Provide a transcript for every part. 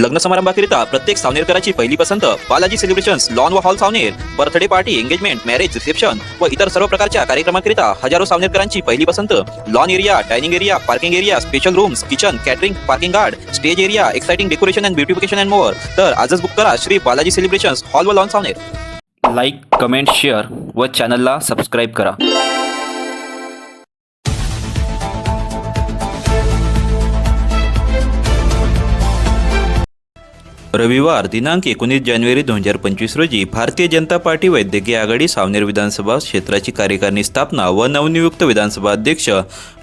लग्न समारंभाकरिता प्रत्येक सावनेरकराची पहिली पसंत बालाजी सेलिब्रेशन्स लॉन व hall Saoner birthday party engagement marriage reception व इतर सर्व प्रकारच्या कार्यक्रमाकरिता हजारो सावनेरकरांची पहिली पसंत lawn area dining area parking area special rooms kitchen catering parking guard stage area exciting decoration and beautification and more तर आजच बुक करा श्री बालाजी सेलिब्रेशन्स हॉल व lawn Saoner. Like comment share व चॅनलला सबस्क्राईब करा. रविवार दिनांक एकोणीस जानेवारी दोन हजार पंचवीस रोजी भारतीय जनता पार्टी वैद्यकीय आघाडी सावनेर विधानसभा क्षेत्राची कार्यकारिणी स्थापना व नवनियुक्त विधानसभा अध्यक्ष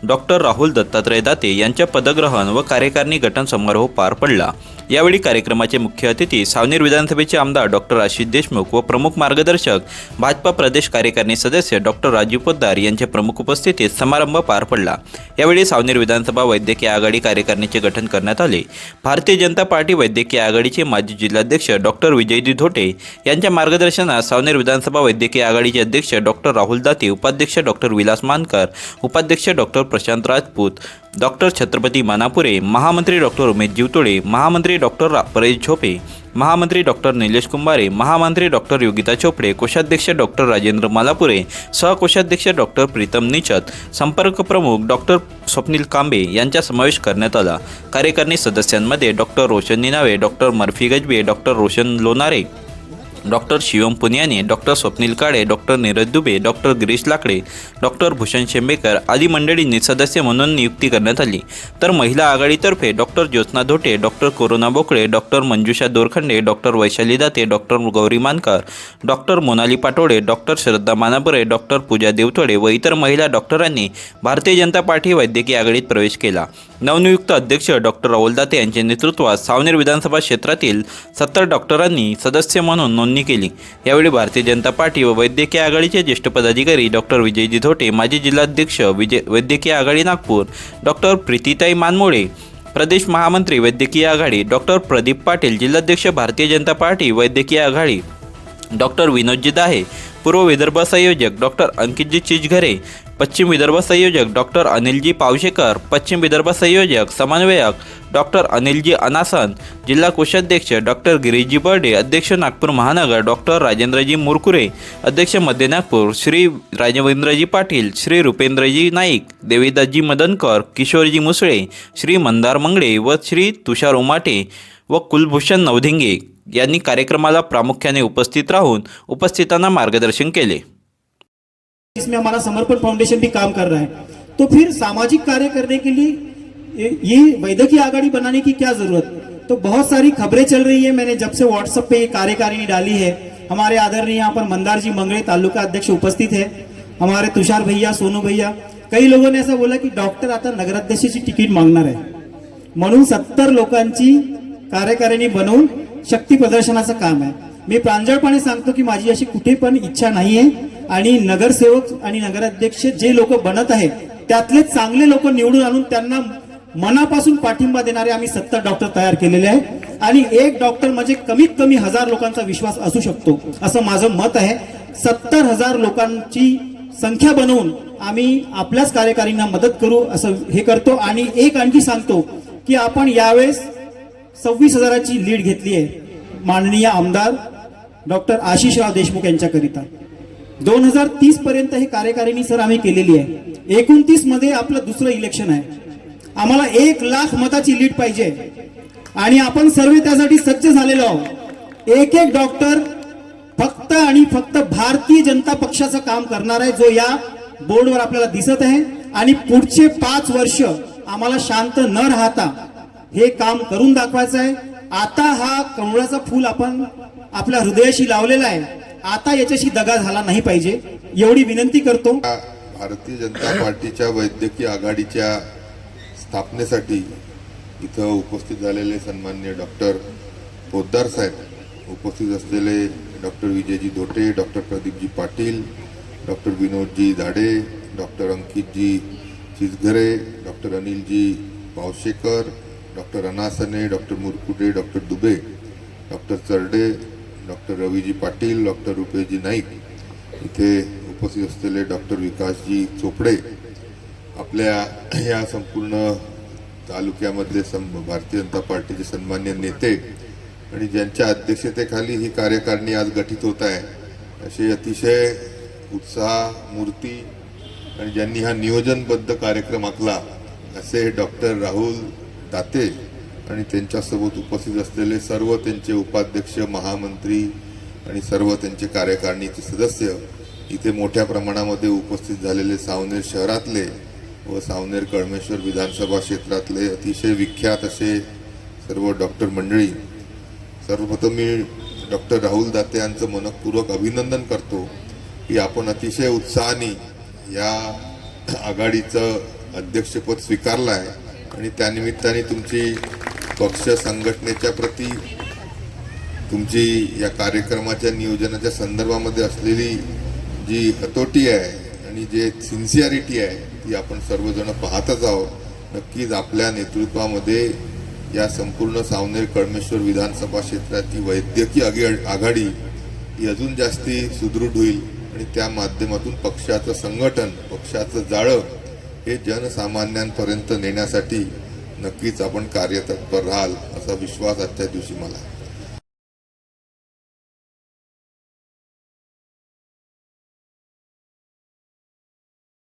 डॉक्टर राहुल दत्तात्रय दाते यांच्या पदग्रहण व कार्यकारिणी गठन समारोह पार पडला. यावेळी कार्यक्रमाचे मुख्य अतिथी सावनेर विधानसभेचे आमदार डॉक्टर आशिष देशमुख व प्रमुख मार्गदर्शक भाजपा प्रदेश कार्यकारिणी सदस्य डॉक्टर राजीव पोद्दार यांच्या प्रमुख उपस्थितीत समारंभ पार पडला. यावेळी सावनेर विधानसभा वैद्यकीय आघाडी कार्यकारिणीचे गठन करण्यात आले. भारतीय जनता पार्टी वैद्यकीय आघाडीचे माजी जिल्हाध्यक्ष डॉक्टर विजयजी धोटे यांच्या मार्गदर्शनात सावनेर विधानसभा वैद्यकीय आघाडीचे अध्यक्ष डॉक्टर राहुल दाते उपाध्यक्ष डॉक्टर विलास मानकर उपाध्यक्ष डॉक्टर प्रशांत राजपूत डॉक्टर छत्रपती मानापुरे महामंत्री डॉक्टर उमेश जीवतोडे महामंत्री डॉक्टर परेश झोपे महामंत्री डॉक्टर निलेश कुंभारे महामंत्री डॉक्टर योगिता चोपडे कोषाध्यक्ष डॉक्टर राजेंद्र मालापुरे सहकोषाध्यक्ष डॉक्टर प्रीतम निचत संपर्क प्रमुख डॉक्टर स्वप्नील कांबे यांचा समावेश करण्यात आला. कार्यकारिणी सदस्यांमध्ये doctor Roshan Ninave doctor Murphy Gajbe doctor Roshan Lonare doctor Shivam Puniyane doctor Swapnil Kale doctor Neeraj Dubey doctor Girish Lakde doctor Bhushan शेंबेकर आदी मंडळींनी सदस्य म्हणून नियुक्ती करण्यात आली. तर महिला आघाडीतर्फे doctor Jyotna Dhote doctor corona Bokale doctor Manjusha Dorkhande doctor Vaishali Date doctor Gauri Mankar doctor Monali Patode doctor Shraddha Manapure doctor Pooja Deotode व इतर महिला डॉक्टरांनी भारतीय जनता पार्टी वैद्यकीय आघाडीत प्रवेश केला. नवनियुक्त अध्यक्ष डॉक्टर राहुल दाते यांच्या नेतृत्वात सावनेर विधानसभा क्षेत्रातील सत्तर डॉक्टरांनी सदस्य म्हणून नोंदणी केली. यावेळी भारतीय जनता पार्टी व वैद्यकीय आघाडीचे ज्येष्ठ पदाधिकारी डॉक्टर विजय जिधोटे माजी जिल्हाध्यक्ष विजय वैद्यकीय आघाडी नागपूर डॉक्टर प्रीतीताई मानमोळे प्रदेश महामंत्री वैद्यकीय आघाडी डॉक्टर प्रदीप पाटील जिल्हाध्यक्ष भारतीय जनता पार्टी वैद्यकीय आघाडी डॉक्टर विनोदजी दाहे पूर्व विदर्भ संयोजक डॉक्टर अंकितजी चिजघरे पश्चिम विदर्भ संयोजक डॉक्टर अनिलजी पावशेकर पश्चिम विदर्भ संयोजक समन्वयक डॉक्टर अनिलजी अनासन जिल्हा कोषाध्यक्ष डॉक्टर गिरीजी बर्डे अध्यक्ष नागपूर महानगर डॉक्टर राजेंद्रजी मुरकुरे अध्यक्ष मध्य नागपूर श्री राजवेंद्रजी पाटील श्री रुपेंद्रजी नाईक देवीदासजी मदनकर किशोरजी मुसळे श्री मंदार मंगळे व श्री तुषार उमाटे व कुलभूषण नवधिंगे यांनी कार्यक्रमाला प्रामुख्याने उपस्थित राहून उपस्थितांना मार्गदर्शन केले. इसमें हमारा समर्पण फाउंडेशन भी काम कर रहा है। तो फिर सामाजिक कार्य करने के लिए ये- वैद्यकीय आघाड़ी बनाने की क्या ज़रूरत? तो बहुत सारी खबरें चल रही है। मैंने जब से व्हाट्सएप पे कार्यकारिणी डाली है, हमारे आदरणीय यहाँ पर मंदार जी मंगळे तालुका अध्यक्ष उपस्थित है, हमारे तुषार भैया, सोनू भैया। कई लोगों ने ऐसा बोला की डॉक्टर आता नगराध्यक्षाची तिकीट मागणार आहे म्हणून सत्तर लोकांची कार्यकारिणी बनवून शक्ती प्रदर्शनाचं काम आहे. मी प्रांजळपणे सांगतो की माझी अशी कुठे पण इच्छा नाहीये. आणि नगरसेवक आणि नगराध्यक्ष जे लोक बनत आहेत त्यातले चांगले लोक निवडून आणून त्यांना मनापासून पाठिंबा देणारे आम्ही सत्तर डॉक्टर तयार केलेले आहे आणि एक डॉक्टर म्हणजे कमीत कमी हजार लोकांचा विश्वास असू शकतो असं माझं मत आहे. सत्तर हजार लोकांची संख्या बनवून आम्ही आपल्याच कार्यकारींना मदत करू असं हे करतो. आणि एक आणखी सांगतो की आपण यावेळेस सव्वीस हजाराची लीड घेतली आहे माननीय आमदार डॉक्टर आशिषराव देशमुख यांच्याकरिता. दोन हजार तीस पर्यंत ही कार्यकारिणी सर आम्ही केलेली आहे. एकोणतीसमध्ये आपलं दुसरं इलेक्शन आहे. आम्हाला एक लाख मताची लीड पाहिजे. आणि आपण सर्व त्यासाठी सज्ज झालेलो आहोत. एक एक डॉक्टर फक्त आणि फक्त भारतीय जनता पक्षाचं काम करणार आहे जो या बोर्डवर आपल्याला दिसत आहे. आणि पुढचे पाच वर्ष आम्हाला शांत न राहता हे काम करून दाखवायचं आहे. आता हा कमळाचा फूल आपण आपल्या हृदयाशी लावलेला आहे. आता याच्याशी दगा झाला नाही पाहिजे. एवढी विनंती करतो. भारतीय जनता पार्टीच्या वैद्यकीय आघाडीच्या स्थापनेसाठी इथं उपस्थित झालेले सन्मान्य डॉक्टर पोद्दार साहेब उपस्थित असलेले doctor Vijayji Dhote doctor Pradeepji Patil doctor Vinodji Zade doctor Ankitji Chijghare doctor Anilji Pawshekar doctor Anasane doctor Murkute doctor Dubey doctor Charde doctor Raviji Patil doctor Rupeshji Naik इथे उपस्थित असलेले डॉक्टर विकासजी चोपडे आपल्या या संपूर्ण तालुक्यामधले सं भारतीय जनता पार्टीचे सन्मान्य नेते आणि ज्यांच्या अध्यक्षतेखाली ही कार्यकारिणी आज गठीत होत आहे असे अतिशय उत्साह मूर्ती आणि ज्यांनी हा नियोजनबद्ध कार्यक्रम आखला असे डॉक्टर राहुल दाते आणि त्यांच्यासोबत उपस्थित असलेले सर्व त्यांचे उपाध्यक्ष महामंत्री आणि सर्व त्यांचे कार्यकारिणीचे सदस्य इथे मोठ्या प्रमाणामध्ये उपस्थित झालेले सावनेर शहरातले व सावनेर कळमेश्वर विधानसभा क्षेत्रातले अतिशय विख्यात असे सर्व डॉक्टर मंडळी. सर्वप्रथम मी डॉक्टर राहुल दाते यांचं मनपूर्वक अभिनंदन करतो की आपण अतिशय उत्साहाने या आघाडीचं अध्यक्षपद स्वीकारलं आहे आणि त्यानिमित्ताने तुमची पक्ष संघटनेच्या प्रती तुमची या कार्यक्रमाच्या नियोजनाच्या संदर्भामध्ये असलेली जी हतोटी आहे आणि जे सिन्सिअरिटी आहे ती आपण सर्वजण पाहतच आहोत. नक्कीच आपल्या नेतृत्वामध्ये या संपूर्ण सावनेर कळमेश्वर विधानसभा क्षेत्राची वैद्यकीय आघी- आघाडी ही अजून जास्ती सुदृढ होईल आणि त्या माध्यमातून पक्षाचं संघटन पक्षाचं जाळं हे जनसामान्यांपर्यंत नेण्यासाठी नक्कीच आपण कार्यतत्पर राहाल असा विश्वास आजच्या दिवशी मला आहे.